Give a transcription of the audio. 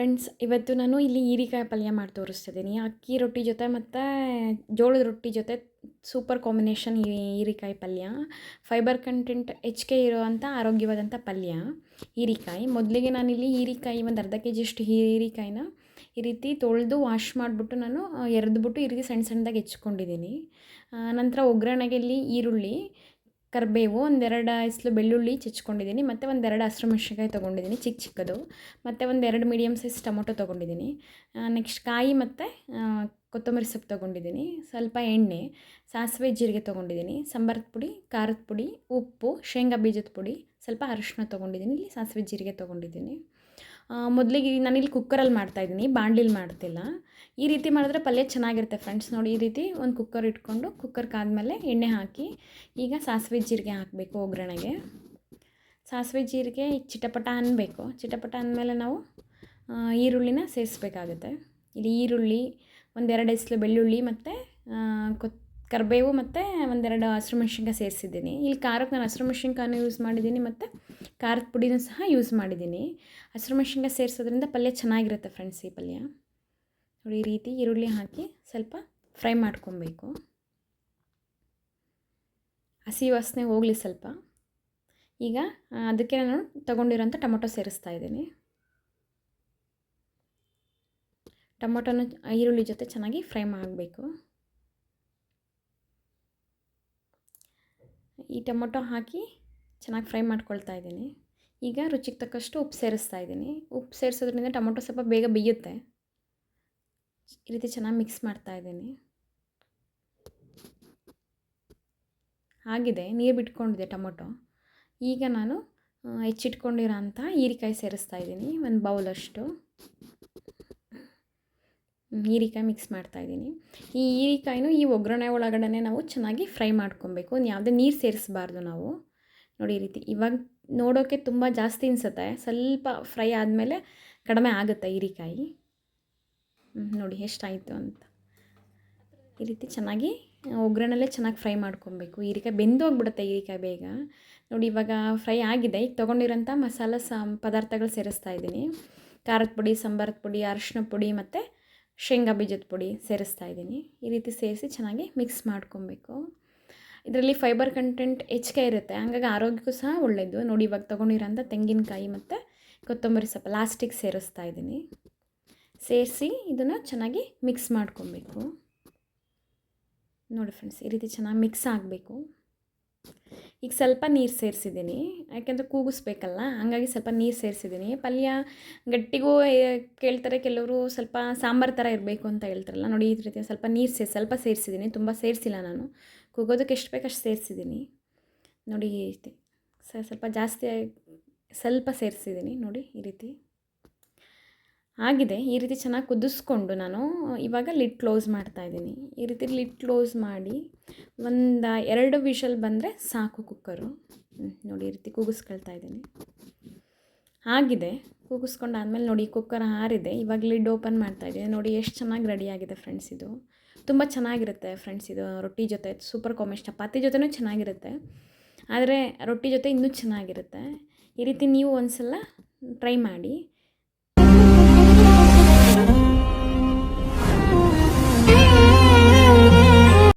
Friends ಇವತ್ತು ನಾನು ಇಲ್ಲಿ ಹೀರಿಕಾಯಿ ಪಲ್ಯ ಮಾಡಿ ತೋರಿಸ್ತಿದ್ದೀನಿ. ಅಕ್ಕಿ ರೊಟ್ಟಿ ಜೊತೆ ಮತ್ತು ಜೋಳದ ರೊಟ್ಟಿ ಜೊತೆ ಸೂಪರ್ ಕಾಂಬಿನೇಷನ್ ಹೀರಿಕಾಯಿ ಪಲ್ಯ. ಫೈಬರ್ ಕಂಟೆಂಟ್ ಹೆಚ್ಚಿಗೆ ಇರುವಂಥ ಆರೋಗ್ಯವಾದಂಥ ಪಲ್ಯ. ಹೀರಿಕಾಯಿ. ಮೊದಲಿಗೆ ನಾನಿಲ್ಲಿ ಹೀರಿಕಾಯಿ ಒಂದು ಅರ್ಧ ಕೆ ಜಿಯಷ್ಟು ಹೀರಿಕಾಯಿನ ಈ ರೀತಿ ತೊಳೆದು ವಾಶ್ ಮಾಡಿಬಿಟ್ಟು ನಾನು ಎರೆದ್ಬಿಟ್ಟು ಈ ರೀತಿ ಸಣ್ಣ ಸಣ್ಣದಾಗಿ ಹೆಚ್ಕೊಂಡಿದ್ದೀನಿ. ನಂತರ ಒಗ್ಗರಣೆಗೆ ಇಲ್ಲಿ ಈರುಳ್ಳಿ ಕರಿಬೇವು, ಒಂದೆರಡು ಐಸ್ಲು ಬೆಳ್ಳುಳ್ಳಿ ಚಚ್ಕೊಂಡಿದ್ದೀನಿ, ಮತ್ತು ಒಂದೆರಡು ಹಸಿರು ಮೆಣಸಿನ್ಕಾಯಿ ತೊಗೊಂಡಿದ್ದೀನಿ, ಚಿಕ್ಕ ಚಿಕ್ಕದು. ಮತ್ತು ಒಂದೆರಡು ಮೀಡಿಯಮ್ ಸೈಜ್ ಟೊಮೊಟೊ ತೊಗೊಂಡಿದ್ದೀನಿ. ನೆಕ್ಸ್ಟ್ ಕಾಯಿ ಮತ್ತು ಕೊತ್ತಂಬರಿ ಸೊಪ್ಪು ತೊಗೊಂಡಿದ್ದೀನಿ. ಸ್ವಲ್ಪ ಎಣ್ಣೆ, ಸಾಸಿವೆ ಜೀರಿಗೆ ತೊಗೊಂಡಿದ್ದೀನಿ ಸಾಂಬಾರದ ಪುಡಿ, ಖಾರದ ಪುಡಿ, ಉಪ್ಪು, ಶೇಂಗಾ ಬೀಜದ ಪುಡಿ, ಸ್ವಲ್ಪ ಅರಿಶಿನ ತೊಗೊಂಡಿದ್ದೀನಿ, ಇಲ್ಲಿ ಸಾಸಿವೆ ಜೀರಿಗೆ ತೊಗೊಂಡಿದ್ದೀನಿ. ಮೊದಲಿಗೆ ನಾನಿಲ್ಲಿ ಕುಕ್ಕರಲ್ಲಿ ಮಾಡ್ತಾಯಿದ್ದೀನಿ ಬಾಣಲಿಲಿ ಮಾಡ್ತಿಲ್ಲ. ಈ ರೀತಿ ಮಾಡಿದ್ರೆ ಪಲ್ಯ ಚೆನ್ನಾಗಿರುತ್ತೆ ಫ್ರೆಂಡ್ಸ್ ನೋಡಿ ಈ ರೀತಿ ಒಂದು ಕುಕ್ಕರ್ ಇಟ್ಕೊಂಡು ಕುಕ್ಕರ್ ಕಾದ್ಮೇಲೆ ಎಣ್ಣೆ ಹಾಕಿ, ಈಗ ಸಾಸಿವೆ ಜೀರಿಗೆ ಹಾಕಬೇಕು ಒಗ್ಗರಣೆಗೆ. ಸಾಸಿವೆ ಜೀರಿಗೆ ಈಗ ಚಿಟಪಟ ಅನ್ನಬೇಕು ಚಿಟಪಟ ಅಂದಮೇಲೆ ನಾವು ಈರುಳ್ಳಿನ ಸೇರಿಸ್ಬೇಕಾಗುತ್ತೆ. ಇಲ್ಲಿ ಈರುಳ್ಳಿ, ಒಂದೆರಡು ಎಸ್ಲು ಬೆಳ್ಳುಳ್ಳಿ ಮತ್ತು ಕೊತ್, ಕರಿಬೇವು ಮತ್ತು ಒಂದೆರಡು ಹಸಿರು ಮೆಣಸಿನ್ಕಾಯಿ ಸೇರಿಸಿದ್ದೀನಿ. ಇಲ್ಲಿ ಖಾರಕ್ಕೆ ನಾನು ಹಸಿರು ಮೆಣಸಿನ್ಕಾಯನ್ನು ಯೂಸ್ ಮಾಡಿದ್ದೀನಿ ಮತ್ತು ಖಾರದ ಪುಡಿನೂ ಸಹ ಯೂಸ್ ಮಾಡಿದ್ದೀನಿ. ಹಸಿರು ಮೆಣಸಿನ್ಕಾಯಿ ಸೇರಿಸೋದ್ರಿಂದ ಪಲ್ಯ ಚೆನ್ನಾಗಿರುತ್ತೆ ಫ್ರೆಂಡ್ಸ್ ಈ ಪಲ್ಯ. ನೋಡಿ, ಈ ರೀತಿ ಈರುಳ್ಳಿ ಹಾಕಿ ಸ್ವಲ್ಪ ಫ್ರೈ ಮಾಡ್ಕೊಬೇಕು. ಹಸಿ ವಾಸನೆ ಹೋಗಲಿ ಸ್ವಲ್ಪ. ಈಗ ಅದಕ್ಕೆ ನಾನು ತಗೊಂಡಿರೋಂಥ ಟೊಮೊಟೊ ಸೇರಿಸ್ತಾ ಇದ್ದೀನಿ. ಟೊಮೊಟೊನ ಈರುಳ್ಳಿ ಜೊತೆ ಚೆನ್ನಾಗಿ ಫ್ರೈ ಮಾಡಬೇಕು. ಈ ಟೊಮೊಟೊ ಹಾಕಿ ಚೆನ್ನಾಗಿ ಫ್ರೈ ಮಾಡ್ಕೊಳ್ತಾ ಇದ್ದೀನಿ. ಈಗ ರುಚಿಗೆ ತಕ್ಕಷ್ಟು ಉಪ್ಪು ಸೇರಿಸ್ತಾ ಇದ್ದೀನಿ. ಉಪ್ಪು ಸೇರಿಸೋದ್ರಿಂದ ಟೊಮೊಟೊ ಸ್ವಲ್ಪ ಬೇಗ ಬೇಯುತ್ತೆ. ಈ ರೀತಿ ಚೆನ್ನಾಗಿ ಮಿಕ್ಸ್ ಮಾಡ್ತಾ ಇದ್ದೀನಿ. ಆಗಿದೆ, ನೀರು ಬಿಟ್ಕೊಂಡಿದೆ ಟೊಮೊಟೊ. ಈಗ ನಾನು ಹೆಚ್ಚಿಟ್ಕೊಂಡಿರೋ ಅಂಥ ಹೀರಿಕಾಯಿ ಸೇರಿಸ್ತಾ ಇದ್ದೀನಿ, ಒಂದು ಬೌಲಷ್ಟು ಹೀರಿಕಾಯಿ ಮಿಕ್ಸ್ ಮಾಡ್ತಾ ಇದ್ದೀನಿ. ಈ ಹೀರಿಕಾಯಿನೂ ಈ ಒಗ್ಗರಣೆ ಒಳಗಡೆ ನಾವು ಚೆನ್ನಾಗಿ ಫ್ರೈ ಮಾಡ್ಕೊಬೇಕು. ಯಾವುದೇ ನೀರು ಸೇರಿಸಬಾರ್ದು ನಾವು. ನೋಡಿ ಈ ರೀತಿ, ಇವಾಗ ನೋಡೋಕ್ಕೆ ತುಂಬ ಜಾಸ್ತಿ ಅನಿಸುತ್ತೆ. ಸ್ವಲ್ಪ ಫ್ರೈ ಆದಮೇಲೆ ಕಡಿಮೆ ಆಗುತ್ತೆ ಹೀರಿಕಾಯಿ. ನೋಡಿ ಎಷ್ಟಾಯಿತು ಅಂತ. ಈ ರೀತಿ ಚೆನ್ನಾಗಿ ಒಗ್ಗರಣೆಲ್ಲೇ ಚೆನ್ನಾಗಿ ಫ್ರೈ ಮಾಡ್ಕೊಬೇಕು. ಹೀರಿಕಾಯಿ ಬೆಂದು ಹೋಗ್ಬಿಡುತ್ತೆ ಹೀರಿಕಾಯಿ ಬೇಗ. ನೋಡಿ ಇವಾಗ ಫ್ರೈ ಆಗಿದೆ. ಈಗ ತೊಗೊಂಡಿರೋಂಥ ಮಸಾಲ ಸಾಂ ಪದಾರ್ಥಗಳು ಸೇರಿಸ್ತಾ ಇದ್ದೀನಿ. ಖಾರದ ಪುಡಿ ಸಾಂಬಾರದ ಪುಡಿ, ಅರಶಿನ ಪುಡಿ ಮತ್ತು ಶೇಂಗಾ ಬೀಜದ ಪುಡಿ ಸೇರಿಸ್ತಾ ಇದ್ದೀನಿ. ಈ ರೀತಿ ಸೇರಿಸಿ ಚೆನ್ನಾಗಿ ಮಿಕ್ಸ್ ಮಾಡ್ಕೊಬೇಕು. ಇದರಲ್ಲಿ ಫೈಬರ್ ಕಂಟೆಂಟ್ ಹೆಚ್ಚಿಗೆ ಇರುತ್ತೆ. ಹಂಗಾಗಿ ಆರೋಗ್ಯಕ್ಕೂ ಸಹ ಒಳ್ಳೆಯದು ನೋಡಿ ಇವಾಗ ತೊಗೊಂಡಿರೋಂಥ ತೆಂಗಿನಕಾಯಿ ಮತ್ತು ಕೊತ್ತಂಬರಿ ಸೊಪ್ಪು ಲಾಸ್ಟಿಗೆ ಸೇರಿಸ್ತಾ ಇದ್ದೀನಿ. ಸೇರಿಸಿ ಇದನ್ನು ಚೆನ್ನಾಗಿ ಮಿಕ್ಸ್ ಮಾಡ್ಕೊಬೇಕು. ನೋಡಿ ಫ್ರೆಂಡ್ಸ್ ಈ ರೀತಿ ಚೆನ್ನಾಗಿ ಮಿಕ್ಸ್ ಆಗಬೇಕು. ಈಗ ಸ್ವಲ್ಪ ನೀರು ಸೇರಿಸಿದ್ದೀನಿ. ಯಾಕೆಂದರೆ ಕೂಗಿಸ್ಬೇಕಲ್ಲ, ಹಂಗಾಗಿ ಸ್ವಲ್ಪ ನೀರು ಸೇರಿಸಿದ್ದೀನಿ. ಪಲ್ಯ ಗಟ್ಟಿಗೂ ಕೇಳ್ತಾರೆ ಕೆಲವರು ಸ್ವಲ್ಪ ಸಾಂಬಾರು ಥರ ಇರಬೇಕು ಅಂತ ಹೇಳ್ತಾರಲ್ಲ, ನೋಡಿ ಈ ರೀತಿ ಸ್ವಲ್ಪ ನೀರು ಸೇರಿ, ಸ್ವಲ್ಪ ಸೇರಿಸಿದ್ದೀನಿ, ತುಂಬ ಸೇರಿಸಿಲ್ಲ ನಾನು. ಕೂಗೋದಕ್ಕೆ ಎಷ್ಟು ಬೇಕು ಅಷ್ಟು ಸೇರಿಸಿದ್ದೀನಿ. ನೋಡಿ ಈ ರೀತಿ ಸ್ವಲ್ಪ ಜಾಸ್ತಿ ಸ್ವಲ್ಪ ಸೇರಿಸಿದ್ದೀನಿ, ನೋಡಿ ಈ ರೀತಿ. ಆಗಿದೆ. ಈ ರೀತಿ ಚೆನ್ನಾಗಿ ಕುದಿಸ್ಕೊಂಡು ನಾನು ಇವಾಗ ಲಿಡ್ ಕ್ಲೋಸ್ ಮಾಡ್ತಾ ಇದ್ದೀನಿ. ಈ ರೀತಿ ಲಿಡ್ ಕ್ಲೋಸ್ ಮಾಡಿ ಒಂದು ಎರಡು ವಿಷಲ್ ಬಂದರೆ ಸಾಕು ಕುಕ್ಕರು. ನೋಡಿ ಈ ರೀತಿ ಕೂಗಿಸ್ಕೊಳ್ತಾ ಇದ್ದೀನಿ. ಆಗಿದೆ. ಕೂಗಿಸ್ಕೊಂಡಾದ್ಮೇಲೆ ನೋಡಿ ಕುಕ್ಕರ್ ಹಾರಿದೆ. ಇವಾಗ ಲಿಡ್ ಓಪನ್ ಮಾಡ್ತಾ ಇದ್ದೀನಿ. ನೋಡಿ ಎಷ್ಟು ಚೆನ್ನಾಗಿ ರೆಡಿಯಾಗಿದೆ ಫ್ರೆಂಡ್ಸ್ ಇದು. ತುಂಬ ಚೆನ್ನಾಗಿರುತ್ತೆ ಫ್ರೆಂಡ್ಸ್ ಇದು. ರೊಟ್ಟಿ ಜೊತೆ ಸೂಪರ್ ಕಾಂಬಿನೇಷನ್ ಚಪಾತಿ ಜೊತೆನೂ ಚೆನ್ನಾಗಿರುತ್ತೆ. ಆದರೆ ರೊಟ್ಟಿ ಜೊತೆ ಇನ್ನೂ ಚೆನ್ನಾಗಿರುತ್ತೆ. ಈ ರೀತಿ ನೀವು ಒಂದು ಸಲ ಟ್ರೈ ಮಾಡಿ.